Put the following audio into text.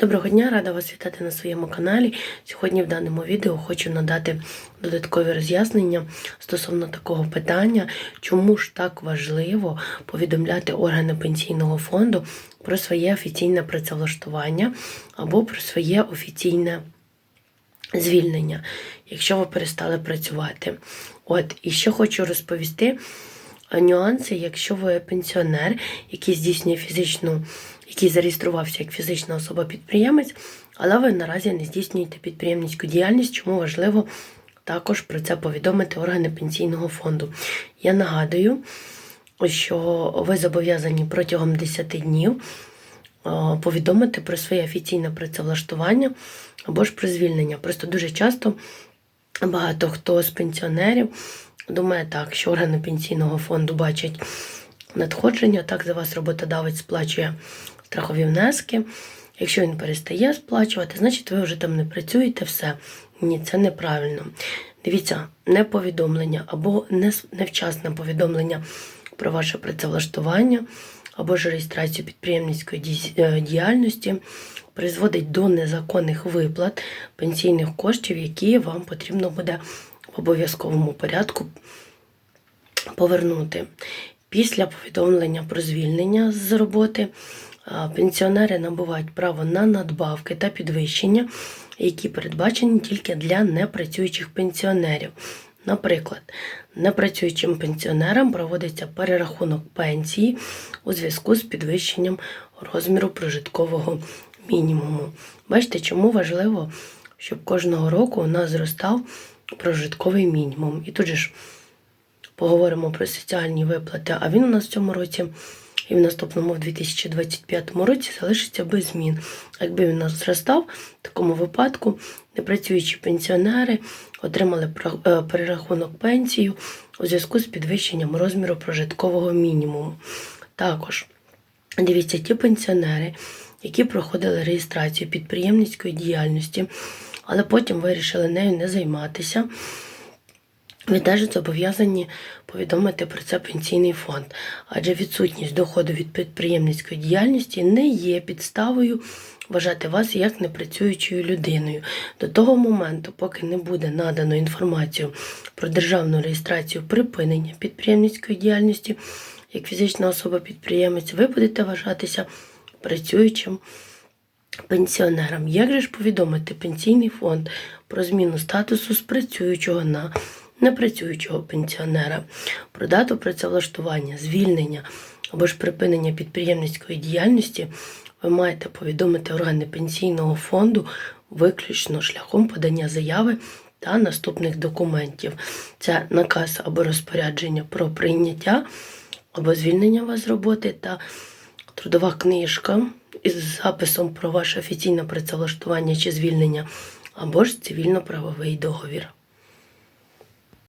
Доброго дня, рада вас вітати на своєму каналі. Сьогодні в даному відео хочу надати додаткові роз'яснення стосовно такого питання, чому ж так важливо повідомляти органи пенсійного фонду про своє офіційне працевлаштування або про своє офіційне звільнення, якщо ви перестали працювати. От, і що хочу розповісти. Нюанси, якщо ви пенсіонер, який здійснює фізичну, який зареєструвався як фізична особа-підприємець, але ви наразі не здійснюєте підприємницьку діяльність, чому важливо також про це повідомити органи пенсійного фонду. Я нагадую, що ви зобов'язані протягом 10 днів е, повідомити про своє офіційне працевлаштування або ж про звільнення. Просто дуже часто багато хто з пенсіонерів думає так, що органи пенсійного фонду бачать надходження, так за вас роботодавець сплачує страхові внески. Якщо він перестає сплачувати, значить ви вже там не працюєте, все. Ні, це неправильно. Дивіться, неповідомлення або невчасне повідомлення про ваше працевлаштування або ж реєстрацію підприємницької е, діяльності призводить до незаконних виплат пенсійних коштів, які вам потрібно буде в обов'язковому порядку повернути. Після повідомлення про звільнення з роботи пенсіонери набувають право на надбавки та підвищення, які передбачені тільки для непрацюючих пенсіонерів. Наприклад, непрацюючим пенсіонерам проводиться перерахунок пенсії у зв'язку з підвищенням розміру прожиткового мінімуму. Бачите, чому важливо, щоб кожного року у нас зростав прожитковий мінімум. І тут же ж поговоримо про соціальні виплати, а він у нас в цьому році і в наступному, в 2025 році, залишиться без змін. Якби він нас зростав, в такому випадку непрацюючі пенсіонери отримали е, перерахунок пенсію у зв'язку з підвищенням розміру прожиткового мінімуму. Також дивіться, ті пенсіонери, які проходили реєстрацію підприємницької діяльності, але потім вирішили нею не займатися. Ви теж зобов'язані повідомити про це пенсійний фонд, адже відсутність доходу від підприємницької діяльності не є підставою вважати вас як непрацюючою людиною. До того моменту, поки не буде надано інформацію про державну реєстрацію припинення підприємницької діяльності, як фізична особа-підприємець, ви будете вважатися працюючим пенсіонерам. Як же ж повідомити пенсійний фонд про зміну статусу з працюючого на непрацюючого пенсіонера, про дату працевлаштування, звільнення або ж припинення підприємницької діяльності, ви маєте повідомити органи пенсійного фонду виключно шляхом подання заяви та наступних документів. Це наказ або розпорядження про прийняття або звільнення вас з роботи та трудова книжка із записом про ваше офіційне працевлаштування чи звільнення, або ж цивільно-правовий договір.